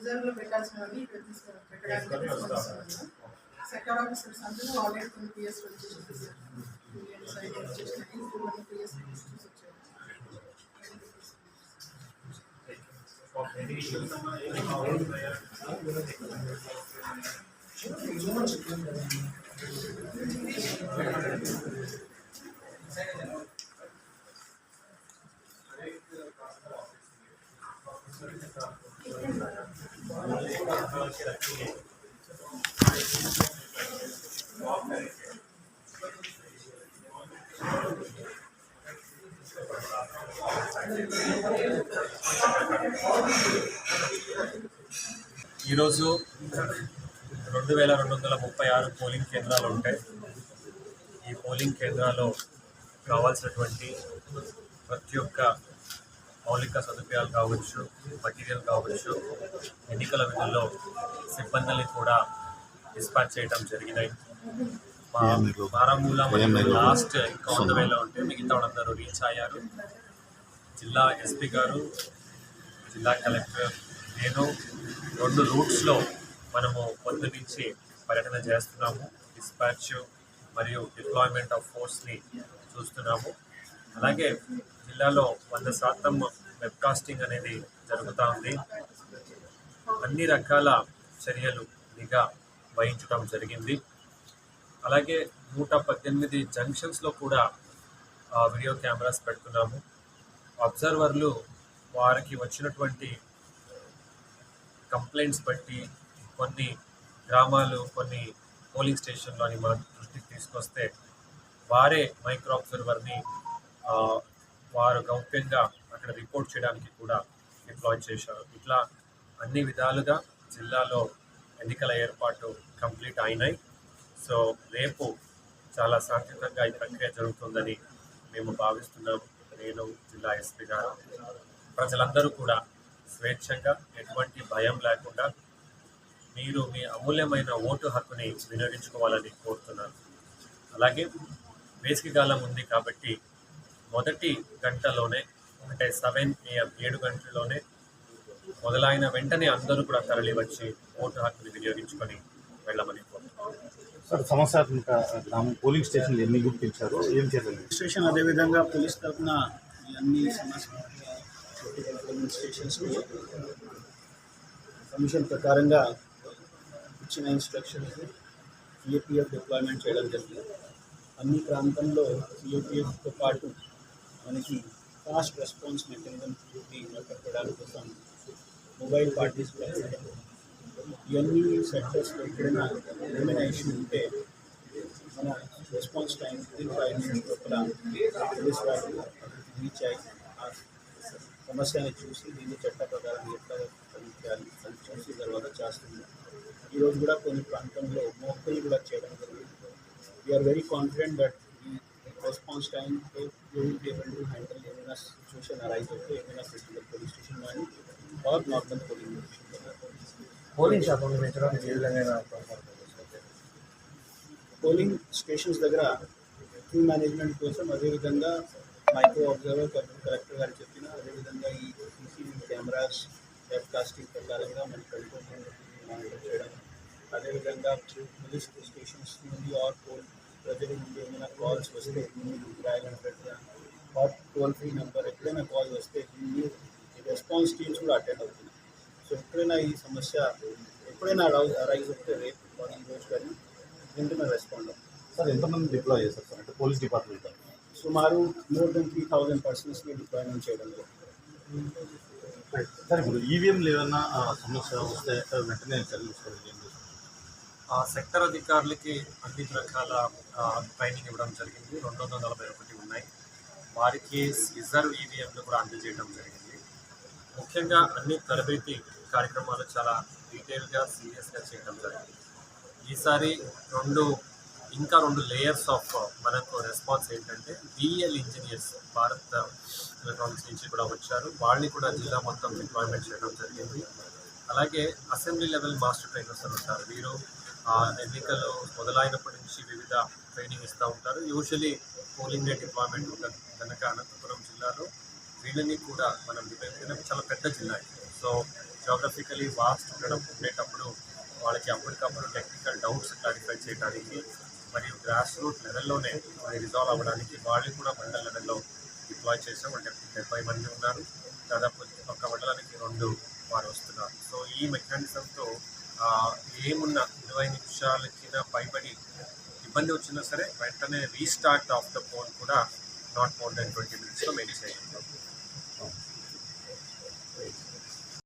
రిజర్వ్లో పెట్టాల్సినవన్నీ ఇక్కడ తీసుకొని పెట్టడానికి తీసుకొస్తున్నాను సెక్టర్ ఆఫీసర్స్ అందరూ ఆల్రెడీ కొన్ని పిఎస్ వచ్చేసి ఈరోజు రెండు వేల రెండు వందల ముప్పై ఆరు పోలింగ్ కేంద్రాలు ఉంటాయి. ఈ పోలింగ్ కేంద్రాల్లో కావాల్సినటువంటి ప్రతి ఒక్క మౌలిక సదుపాయాలు కావచ్చు మటీరియల్ కావచ్చు ఎన్నికల విధుల్లో సిబ్బందిని కూడా డిస్పాచ్ చేయడం జరిగినాయి. మా బారామూల లాస్ట్ కౌంట్ వేలో ఉంటే మిగతా వాళ్ళందరూ రీచ్ అయ్యారు. జిల్లా ఎస్పీ గారు జిల్లా కలెక్టర్ నేను రెండు రూట్స్లో మనము పొద్దు నుంచి పర్యటన చేస్తున్నాము. డిస్పాచ్ మరియు డిప్లాయ్మెంట్ ఆఫ్ ఫోర్స్ని చూస్తున్నాము. అలాగే జిల్లాలో వంద శాతం వెబ్కాస్టింగ్ అనేది జరుగుతూ ఉంది. అన్ని రకాల చర్యలు నిఘా వహించడం జరిగింది. అలాగే నూట పద్దెనిమిది జంక్షన్స్లో కూడా వీడియో కెమెరాస్ పెడుతున్నాము. అబ్జర్వర్లు వారికి వచ్చినటువంటి కంప్లైంట్స్ బట్టి కొన్ని గ్రామాలు కొన్ని పోలింగ్ స్టేషన్లోని మన దృష్టికి తీసుకొస్తే వారే మైక్రో అబ్జర్వర్ని వారు గౌప్యంగా అక్కడ రిపోర్ట్ చేయడానికి కూడా డిప్లాయ్ చేశారు. ఇట్లా అన్ని విధాలుగా జిల్లాలో ఎన్నికల ఏర్పాటు కంప్లీట్ అయినాయి. సో రేపు చాలా శాంతియుతంగా ఈ ప్రక్రియ జరుగుతుందని మేము భావిస్తున్నాము. నేను జిల్లా ఎస్పీ గారు. ప్రజలందరూ కూడా స్వేచ్ఛంగా ఎటువంటి భయం లేకుండా మీరు మీ అమూల్యమైన ఓటు హక్కుని వినియోగించుకోవాలని కోరుతున్నాను. అలాగే వేసవికాలం ఉంది కాబట్టి మొదటి గంటలోనే అంటే సెవెన్ ఏఎం ఏడు గంటల్లోనే మొదలైన వెంటనే అందరూ కూడా తరలి వచ్చి ఓటు హక్కుని వినియోగించుకొని వెళ్ళమని సార్ సమస్యాత్మక పోలింగ్ స్టేషన్లు ఎన్ని గుర్తించారు? ఏం చేయాలి స్టేషన్ అదేవిధంగా పోలీస్ తరఫున అన్ని పోలింగ్ స్టేషన్స్ కమిషన్ ప్రకారంగా ఇచ్చిన ఇన్స్ట్రక్షన్స్ సిఏపిఎఫ్ డిప్లాయ్మెంట్ చేయడం జరిగింది. అన్ని ప్రాంతంలో సిఏపిఎఫ్తో పాటు మనకి ఫాస్ట్ రెస్పాన్స్ మెకానిజం పెట్టడానికి కోసం మొబైల్ పార్టీస్ ఇవన్నీ సెక్టర్స్లో ఎక్కడైనా ఏమైనా ఇష్యూ ఉంటే మన response time within five minutes లోపల పోలీస్ వాళ్ళు రీచ్ అయ్యి ఆ సమస్యని చూసి దీన్ని చట్ట ప్రకారం ఎట్లా పరిష్కారం అది చూసి తర్వాత చేస్తుంది. ఈరోజు కూడా కొన్ని ప్రాంతంలో మోక్కలు కూడా చేయడం జరిగింది. We are very confident that ఈ response time will be able to handle ఏమైనా సిచ్యువేషన్ అరైజ్ అయితే ఏమైనా క్రిటికల్ పోలీస్ స్టేషన్ కానీ or normal polling station polling శాతం పెంచడానికి ఏ విధంగా పోలింగ్ స్టేషన్స్ దగ్గర క్యూ మేనేజ్మెంట్ కోసం అదేవిధంగా మైక్రో అబ్జర్వర్ కలెక్టర్ గారు చెప్పిన అదేవిధంగా ఈ సీసీటీవీ కెమెరాస్ వెబ్ కాస్టింగ్ ప్రకారంగా మన కంట్రోల్ మానిటర్ చేయడం అదేవిధంగా పోలీస్ స్టేషన్స్ నుండి ఆర్ పోల్ ప్రజల నుండి ఏమైనా కాల్స్ వస్తే హండ్రెడ్గా ఆర్ టోల్ ఫ్రీ నెంబర్ ఎక్కడైనా కాల్ వస్తే దీన్ని రెస్పాన్స్ టీమ్స్ కూడా అటెండ్ అవుతున్నాయి సో ఎప్పుడైనా ఈ సమస్య ఎప్పుడైనా అరైజ్ అయితే రేపు or ఈ రోజు కానీ వెంటనే రెస్పాండ్ అవుతుంది. సార్ ఎంతమంది డిప్లాయ్ చేశారు? సార్ అంటే పోలీస్ డిపార్ట్మెంట్ సుమారు మోర్ దెన్ త్రీ థౌజండ్ పర్సన్స్ని డిప్లాయ్మెంట్ చేయడం సార్ ఇప్పుడు ఈవీఎంలు ఏమైనా ఆ, సమస్య వస్తే వెంటనే చర్యలు తీసుకోవాలి ఏం చేస్తారు? ఆ సెక్టర్ అధికారులకి అన్ని రకాల ట్రైనింగ్ ఇవ్వడం జరిగింది. రెండు వందల నలభై ఒకటి ఉన్నాయి. వారికి రిజర్వ్ ఈవీఎంలు కూడా అందజేయడం జరిగింది. ముఖ్యంగా అన్ని తరబేతి కార్యక్రమాలు చాలా డీటెయిల్గా సీరియస్గా చేయడం జరిగింది. ఈసారి రెండు ఇంకా రెండు లేయర్స్ ఆఫ్ మనకు రెస్పాన్స్ ఏంటంటే బిఎల్ ఇంజనీర్స్ భారత్ ఎలక్ట్రానిక్స్ నుంచి కూడా వచ్చారు. వాళ్ళని కూడా జిల్లా మొత్తం డిప్లాయ్మెంట్ చేయడం జరిగింది. అలాగే అసెంబ్లీ లెవెల్ మాస్టర్ ట్రైనర్స్ అని ఉంటారు. వీరు ఆ, ఎన్నికలు మొదలైనప్పటి నుంచి వివిధ ట్రైనింగ్ ఇస్తూ ఉంటారు. యూజువలీ పోలింగ్ డే డిప్లాయ్మెంట్ ఉంటుంది కనుక అనంతపురం జిల్లాలో. వీళ్ళని కూడా మనం డిపెండ్ చాలా పెద్ద జిల్లా సో జోగ్రఫికలీ వాస్ట్ ఉండడం ఉండేటప్పుడు వాళ్ళకి అప్పటికప్పుడు టెక్నికల్ డౌట్స్ క్లారిఫై చేయడానికి మరియు గ్రాస్ రూట్ లెవెల్లోనే అది రిజాల్వ్ అవ్వడానికి వాళ్ళు కూడా మండల లెవెల్లో డిప్లాయ్ చేసాం అంటే డెబ్బై మంది ఉన్నారు. దాదాపు ఒక మండలానికి రెండు వారు వస్తున్నారు. సో ఈ మెకానిజంతో ఏమున్న ఇరవై నిమిషాలకి పైబడి ఇబ్బంది వచ్చినా సరే వెంటనే రీస్టార్ట్ ఆఫ్ ద ఫోన్ కూడా నాట్ మోర్ దెన్ ట్వంటీ మినిట్స్లో మెయిన్ చేయగలుగుతాం